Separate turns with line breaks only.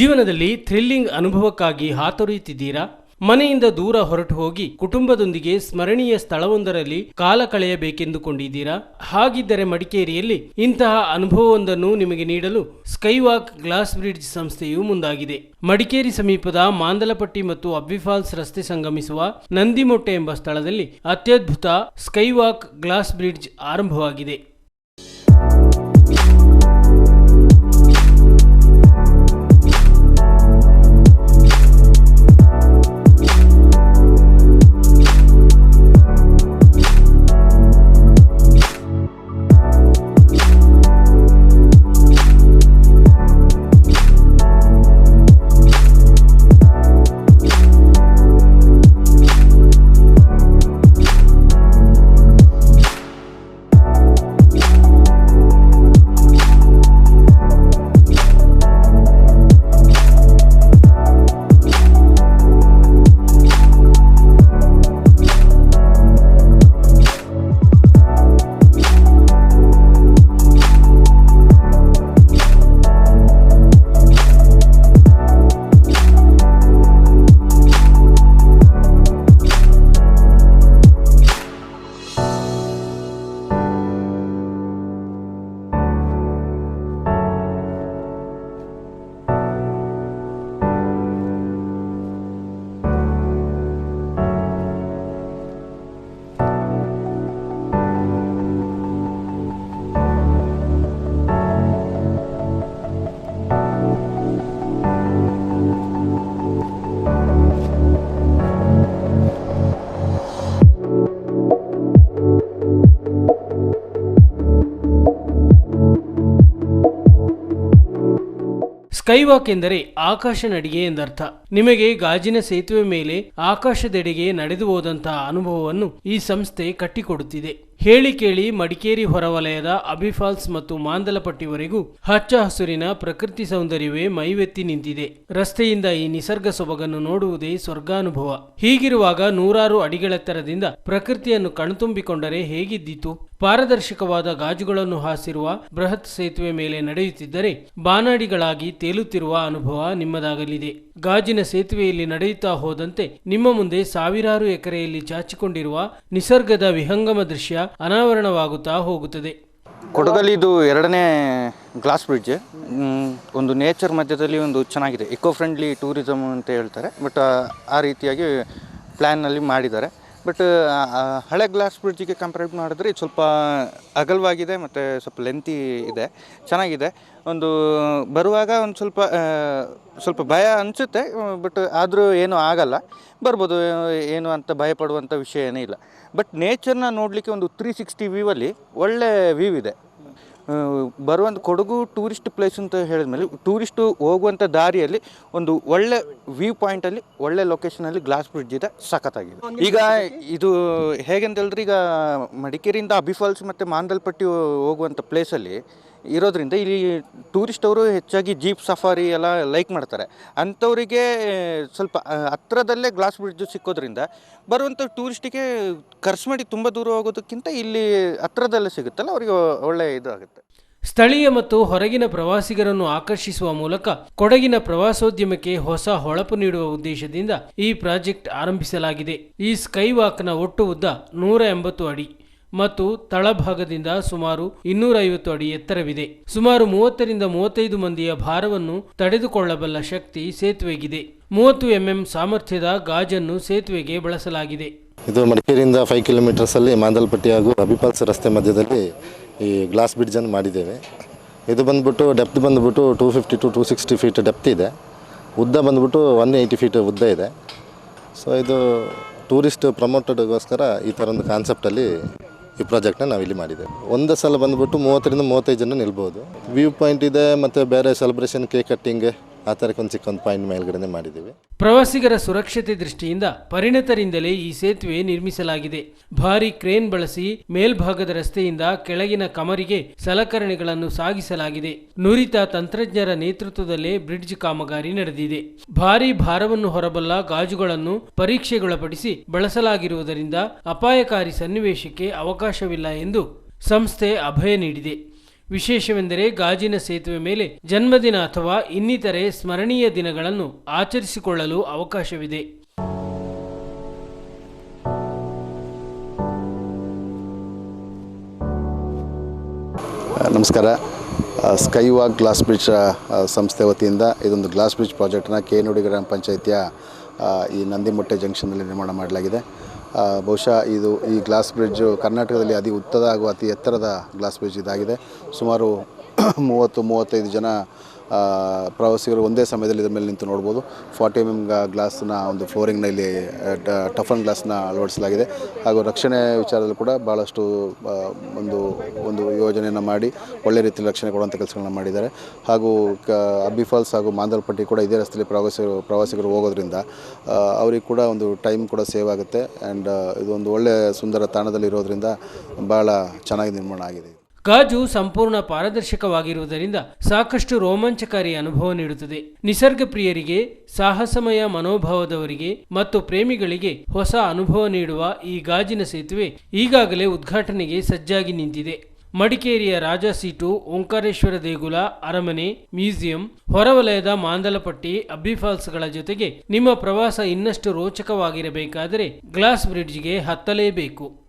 ಜೀವನದಲ್ಲಿ ಥ್ರಿಲ್ಲಿಂಗ್ ಅನುಭವಕ್ಕಾಗಿ ಹಾತೊರೆಯುತ್ತಿದ್ದೀರಾ? ಮನೆಯಿಂದ ದೂರ ಹೊರಟು ಹೋಗಿ ಕುಟುಂಬದೊಂದಿಗೆ ಸ್ಮರಣೀಯ ಸ್ಥಳವೊಂದರಲ್ಲಿ ಕಾಲ ಕಳೆಯಬೇಕೆಂದುಕೊಂಡಿದ್ದೀರಾ? ಹಾಗಿದ್ದರೆ ಮಡಿಕೇರಿಯಲ್ಲಿ ಇಂತಹ ಅನುಭವವೊಂದನ್ನು ನಿಮಗೆ ನೀಡಲು ಸ್ಕೈವಾಕ್ ಗ್ಲಾಸ್ ಬ್ರಿಡ್ಜ್ ಸಂಸ್ಥೆಯು ಮುಂದಾಗಿದೆ. ಮಡಿಕೇರಿ ಸಮೀಪದ ಮಾಂದಲಪಟ್ಟಿ ಮತ್ತು ಅಬ್ಬಿಫಾಲ್ಸ್ ರಸ್ತೆ ಸಂಗಮಿಸುವ ನಂದಿಮೊಟ್ಟೆ ಎಂಬ ಸ್ಥಳದಲ್ಲಿ ಅತ್ಯದ್ಭುತ ಸ್ಕೈವಾಕ್ ಗ್ಲಾಸ್ ಬ್ರಿಡ್ಜ್ ಆರಂಭವಾಗಿದೆ. ಸ್ಕೈವಾಕ್ ಎಂದರೆ ಆಕಾಶ ನಡಿಗೆ ಎಂದರ್ಥ. ನಿಮಗೆ ಗಾಜಿನ ಸೇತುವೆ ಮೇಲೆ ಆಕಾಶದೆಡೆಗೆ ನಡೆದು ಹೋದಂತಹ ಅನುಭವವನ್ನು ಈ ಸಂಸ್ಥೆ ಕಟ್ಟಿಕೊಡುತ್ತಿದೆ. ಹೇಳಿ ಕೇಳಿ ಮಡಿಕೇರಿ ಹೊರವಲಯದ ಅಬಿಫಾಲ್ಸ್ ಮತ್ತು ಮಾಂದಲಪಟ್ಟಿವರೆಗೂ ಹಚ್ಚ ಹಸುರಿನ ಪ್ರಕೃತಿ ಸೌಂದರ್ಯವೇ ಮೈವೆತ್ತಿ ನಿಂತಿದೆ. ರಸ್ತೆಯಿಂದ ಈ ನಿಸರ್ಗ ಸೊಬಗನ್ನು ನೋಡುವುದೇ ಸ್ವರ್ಗಾನುಭವ. ಹೀಗಿರುವಾಗ ನೂರಾರು ಅಡಿಗಳೆತ್ತರದಿಂದ ಪ್ರಕೃತಿಯನ್ನು ಕಣ್ತುಂಬಿಕೊಂಡರೆ ಹೇಗಿದ್ದಿತು? ಪಾರದರ್ಶಕವಾದ ಗಾಜುಗಳನ್ನು ಹಾಸಿರುವ ಬೃಹತ್ ಸೇತುವೆ ಮೇಲೆ ನಡೆಯುತ್ತಿದ್ದರೆ ಬಾನಾಡಿಗಳಾಗಿ ತೇಲುತ್ತಿರುವ ಅನುಭವ ನಿಮ್ಮದಾಗಲಿದೆ. ಗಾಜಿನ ಸೇತುವೆಯಲ್ಲಿ ನಡೆಯುತ್ತಾ ಹೋದಂತೆ ನಿಮ್ಮ ಮುಂದೆ ಸಾವಿರಾರು ಎಕರೆಯಲ್ಲಿ ಚಾಚಿಕೊಂಡಿರುವ ನಿಸರ್ಗದ ವಿಹಂಗಮ ದೃಶ್ಯ ಅನಾವರಣವಾಗುತ್ತಾ ಹೋಗುತ್ತದೆ.
ಕೊಡಗಲ್ಲಿ ಇದು ಎರಡನೇ ಗ್ಲಾಸ್ ಬ್ರಿಡ್ಜ್ ಒಂದು ನೇಚರ್ ಮಧ್ಯದಲ್ಲಿ ಒಂದು ಚೆನ್ನಾಗಿದೆ. ಇಕೋ ಫ್ರೆಂಡ್ಲಿ ಟೂರಿಸಮ್ ಅಂತ ಹೇಳ್ತಾರೆ. ಬಟ್ ಆ ರೀತಿಯಾಗಿ ಪ್ಲ್ಯಾನ್ನಲ್ಲಿ ಮಾಡಿದ್ದಾರೆ. ಬಟ್ ಹಳೆ ಗ್ಲಾಸ್ ಬ್ರಿಡ್ಜಿಗೆ ಕಂಪೇರ್ ಮಾಡಿದ್ರೆ ಇದು ಸ್ವಲ್ಪ ಅಗಲವಾಗಿದೆ ಮತ್ತು ಸ್ವಲ್ಪ ಲೆಂತಿ ಇದೆ, ಚೆನ್ನಾಗಿದೆ. ಒಂದು ಬರುವಾಗ ಒಂದು ಸ್ವಲ್ಪ ಸ್ವಲ್ಪ ಭಯ ಅನಿಸುತ್ತೆ ಬಟ್ ಆದರೂ ಏನೂ ಆಗಲ್ಲ. ಬರ್ಬೋದು, ಏನು ಅಂತ ಭಯಪಡುವಂಥ ವಿಷಯ ಏನೇ ಇಲ್ಲ. ಬಟ್ ನೇಚರ್ನ ನೋಡಲಿಕ್ಕೆ ಒಂದು ತ್ರೀ ಸಿಕ್ಸ್ಟಿ ವ್ಯೂವಲ್ಲಿ ಒಳ್ಳೆ ವ್ಯೂ ಇದೆ. ಬರುವಂಥ ಕೊಡಗು ಟೂರಿಸ್ಟ್ ಪ್ಲೇಸ್ ಅಂತ ಹೇಳಿದ್ಮೇಲೆ ಟೂರಿಸ್ಟು ಹೋಗುವಂಥ ದಾರಿಯಲ್ಲಿ ಒಂದು ಒಳ್ಳೆ ವ್ಯೂ ಪಾಯಿಂಟಲ್ಲಿ ಒಳ್ಳೆ ಲೊಕೇಶನಲ್ಲಿ ಗ್ಲಾಸ್ ಬ್ರಿಡ್ಜ್ ಇದೆ ಸಖತ್ತಾಗಿದೆ. ಈಗ ಇದು ಹೇಗೆಂತ ಹೇಳಿದ್ರೆ ಈಗ ಮಡಿಕೇರಿಯಿಂದ ಅಬಿಫಾಲ್ಸ್ ಮತ್ತು ಮಾಂದಲ್ಪಟ್ಟಿ ಹೋಗುವಂಥ ಪ್ಲೇಸಲ್ಲಿ ಇರೋದ್ರಿಂದ ಇಲ್ಲಿ ಟೂರಿಸ್ಟ್ ಅವರು ಹೆಚ್ಚಾಗಿ ಜೀಪ್ ಸಫಾರಿ ಎಲ್ಲ ಲೈಕ್ ಮಾಡ್ತಾರೆ. ಅಂಥವರಿಗೆ ಸ್ವಲ್ಪ ಹತ್ರದಲ್ಲೇ ಗ್ಲಾಸ್ ಬ್ರಿಡ್ಜ್ ಸಿಕ್ಕೋದ್ರಿಂದ ಬರುವಂಥ ಟೂರಿಸ್ಟಿಗೆ ಖರ್ಚು ಮಾಡಿ ತುಂಬ ದೂರ ಹೋಗೋದಕ್ಕಿಂತ ಇಲ್ಲಿ ಹತ್ರದಲ್ಲೇ ಸಿಗುತ್ತಲ್ಲ ಅವರಿಗೆ ಒಳ್ಳೆಯ ಇದು ಆಗುತ್ತೆ
ಸ್ಥಳೀಯ ಮತ್ತು ಹೊರಗಿನ ಪ್ರವಾಸಿಗರನ್ನು ಆಕರ್ಷಿಸುವ ಮೂಲಕ ಕೊಡಗಿನ ಪ್ರವಾಸೋದ್ಯಮಕ್ಕೆ ಹೊಸ ಹೊಳಪು ನೀಡುವ ಉದ್ದೇಶದಿಂದ ಈ ಪ್ರಾಜೆಕ್ಟ್ ಆರಂಭಿಸಲಾಗಿದೆ. ಈ ಸ್ಕೈವಾಕ್ನ ಒಟ್ಟು ಉದ್ದ ನೂರ ಎಂಬತ್ತು ಅಡಿ ಮತ್ತು ತಳಭಾಗದಿಂದ ಸುಮಾರು ಇನ್ನೂರ ಐವತ್ತು ಅಡಿ ಎತ್ತರವಿದೆ. ಸುಮಾರು ಮೂವತ್ತರಿಂದ ಮೂವತ್ತೈದು ಮಂದಿಯ ಭಾರವನ್ನು ತಡೆದುಕೊಳ್ಳಬಲ್ಲ ಶಕ್ತಿ ಸೇತುವೆಗಿದೆ. ಮೂವತ್ತು ಎಂಎಂ ಸಾಮರ್ಥ್ಯದ ಗಾಜನ್ನು ಸೇತುವೆಗೆ ಬಳಸಲಾಗಿದೆ.
ಇದು ಮಡಿಕೇರಿಯಿಂದ ಫೈವ್ ಕಿಲೋಮೀಟರ್ಸಲ್ಲಿ ಮಾಂದಲ್ಪಟ್ಟಿ ಹಾಗೂ ಅಬಿಪಾಲ್ಸ್ ರಸ್ತೆ ಮಧ್ಯದಲ್ಲಿ ಈ ಗ್ಲಾಸ್ ಬ್ರಿಡ್ಜನ್ನು ಮಾಡಿದ್ದೇವೆ. ಇದು ಬಂದ್ಬಿಟ್ಟು ಡೆಪ್ತ್ ಬಂದ್ಬಿಟ್ಟು two fifty to two sixty feet depth ಇದೆ. ಉದ್ದ ಬಂದ್ಬಿಟ್ಟು ಒನ್ ಏಯ್ಟಿ ಫೀಟ್ ಉದ್ದ ಇದೆ. ಸೊ ಇದು ಟೂರಿಸ್ಟ್ ಪ್ರಮೋಟೆಡ್ಗೋಸ್ಕರ ಈ ಥರ ಒಂದು ಕಾನ್ಸೆಪ್ಟಲ್ಲಿ ಈ ಪ್ರಾಜೆಕ್ಟ್ನ ನಾವಿಲ್ಲಿ ಮಾಡಿದ್ದೇವೆ. ಒಂದೇ ಸಲ ಬಂದ್ಬಿಟ್ಟು ಮೂವತ್ತರಿಂದ ಮೂವತ್ತೈದು ಜನ ನಿಲ್ಬೋದು. ವ್ಯೂ ಪಾಯಿಂಟ್ ಇದೆ, ಮತ್ತು ಬೇರೆ ಸೆಲೆಬ್ರೇಷನ್ ಕೇಕ್ ಕಟ್ಟಿಂಗ್ ಆ ಥರ ಒಂದು ಚಿಕ್ಕ ಒಂದು ಪಾಯಿಂಟ್ ಮೇಲ್ಗಡೆ ಮಾಡಿದ್ದೀವಿ.
ಪ್ರವಾಸಿಗರ ಸುರಕ್ಷತೆ ದೃಷ್ಟಿಯಿಂದ ಪರಿಣತರಿಂದಲೇ ಈ ಸೇತುವೆ ನಿರ್ಮಿಸಲಾಗಿದೆ. ಭಾರಿ ಕ್ರೇನ್ ಬಳಸಿ ಮೇಲ್ಭಾಗದ ರಸ್ತೆಯಿಂದ ಕೆಳಗಿನ ಕಮರಿಗೆ ಸಲಕರಣೆಗಳನ್ನು ಸಾಗಿಸಲಾಗಿದೆ. ನುರಿತ ತಂತ್ರಜ್ಞರ ನೇತೃತ್ವದಲ್ಲೇ ಬ್ರಿಡ್ಜ್ ಕಾಮಗಾರಿ ನಡೆದಿದೆ. ಭಾರಿ ಭಾರವನ್ನು ಹೊರಬಲ್ಲ ಗಾಜುಗಳನ್ನು ಪರೀಕ್ಷೆಗೊಳಪಡಿಸಿ ಬಳಸಲಾಗಿರುವುದರಿಂದ ಅಪಾಯಕಾರಿ ಸನ್ನಿವೇಶಕ್ಕೆ ಅವಕಾಶವಿಲ್ಲ ಎಂದು ಸಂಸ್ಥೆ ಅಭಯ ನೀಡಿದೆ. ವಿಶೇಷವೆಂದರೆ ಗಾಜಿನ ಸೇತುವೆ ಮೇಲೆ ಜನ್ಮದಿನ ಅಥವಾ ಇನ್ನಿತರೆ ಸ್ಮರಣೀಯ ದಿನಗಳನ್ನು ಆಚರಿಸಿಕೊಳ್ಳಲು ಅವಕಾಶವಿದೆ.
ನಮಸ್ಕಾರ. ಸ್ಕೈ ವಾಕ್ ಗ್ಲಾಸ್ ಬ್ರಿಡ್ಜ್ ಸಂಸ್ಥೆ ವತಿಯಿಂದ ಇದೊಂದು ಗ್ಲಾಸ್ ಬ್ರಿಡ್ಜ್ ಪ್ರಾಜೆಕ್ಟ್ನ ಕೆ ನುಡಿ ಗ್ರಾಮ ಪಂಚಾಯಿತಿಯ ಈ ನಂದಿಮೊಟ್ಟೆ ಜಂಕ್ಷನ್ನಲ್ಲಿ ನಿರ್ಮಾಣ ಮಾಡಲಾಗಿದೆ. ಬಹುಶಃ ಇದು ಈ ಗ್ಲಾಸ್ ಬ್ರಿಡ್ಜು ಕರ್ನಾಟಕದಲ್ಲಿ ಅತಿ ಉದ್ದದ ಹಾಗೂ ಅತಿ ಎತ್ತರದ ಗ್ಲಾಸ್ ಬ್ರಿಡ್ಜ್ ಇದಾಗಿದೆ. ಸುಮಾರು ಮೂವತ್ತು, ಮೂವತ್ತೈದು ಜನ ಪ್ರವಾಸಿಗರು ಒಂದೇ ಸಮಯದಲ್ಲಿ ಇದ್ರ ಮೇಲೆ ನಿಂತು ನೋಡ್ಬೋದು. ಫಾರ್ಟಿ ಎಂ ಎಂ ಗ್ಲಾಸ್ನ ಒಂದು ಫ್ಲೋರಿಂಗ್ನ ಇಲ್ಲಿ ಟಫನ್ ಗ್ಲಾಸ್ನ ಅಳವಡಿಸಲಾಗಿದೆ. ಹಾಗೂ ರಕ್ಷಣೆ ವಿಚಾರದಲ್ಲಿ ಕೂಡ ಭಾಳಷ್ಟು ಒಂದು ಒಂದು ಯೋಜನೆಯನ್ನು ಮಾಡಿ, ಒಳ್ಳೆ ರೀತಿಯಲ್ಲಿ ರಕ್ಷಣೆ ಕೊಡುವಂಥ ಕೆಲಸಗಳನ್ನ ಮಾಡಿದ್ದಾರೆ. ಹಾಗೂ, ಕ, ಅಬ್ಬಿ ಫಾಲ್ಸ್ ಹಾಗೂ ಮಾಂದಲ್ಪಟ್ಟಿ ಕೂಡ ಇದೇ ರಸ್ತೆಯಲ್ಲಿ ಪ್ರವಾಸಿಗರು ಪ್ರವಾಸಿಗರು ಹೋಗೋದ್ರಿಂದ ಅವ್ರಿಗೆ ಕೂಡ ಒಂದು ಟೈಮ್ ಕೂಡ ಸೇವ್ ಆಗುತ್ತೆ. ಆ್ಯಂಡ್ ಇದೊಂದು ಒಳ್ಳೆಯ ಸುಂದರ ತಾಣದಲ್ಲಿ ಇರೋದ್ರಿಂದ ಭಾಳ ಚೆನ್ನಾಗಿ ನಿರ್ಮಾಣ ಆಗಿದೆ.
ಗಾಜು ಸಂಪೂರ್ಣ ಪಾರದರ್ಶಕವಾಗಿರುವುದರಿಂದ ಸಾಕಷ್ಟು ರೋಮಾಂಚಕಾರಿ ಅನುಭವ ನೀಡುತ್ತದೆ. ನಿಸರ್ಗ ಪ್ರಿಯರಿಗೆ ಸಾಹಸಮಯ ಮನೋಭಾವದವರಿಗೆ ಮತ್ತು ಪ್ರೇಮಿಗಳಿಗೆ ಹೊಸ ಅನುಭವ ನೀಡುವ ಈ ಗಾಜಿನ ಸೇತುವೆ ಈಗಾಗಲೇ ಉದ್ಘಾಟನೆಗೆ ಸಜ್ಜಾಗಿ ನಿಂತಿದೆ. ಮಡಿಕೇರಿಯ ರಾಜಾ ಸೀಟು, ಓಂಕಾರೇಶ್ವರ ದೇಗುಲ, ಅರಮನೆ, ಮ್ಯೂಸಿಯಂ, ಹೊರವಲಯದ ಮಾಂದಲಪಟ್ಟಿ, ಅಬ್ಬಿ ಫಾಲ್ಸ್ಗಳ ಜೊತೆಗೆ ನಿಮ್ಮ ಪ್ರವಾಸ ಇನ್ನಷ್ಟು ರೋಚಕವಾಗಿರಬೇಕಾದರೆ ಗ್ಲಾಸ್ ಬ್ರಿಡ್ಜ್ಗೆ ಹತ್ತಲೇಬೇಕು.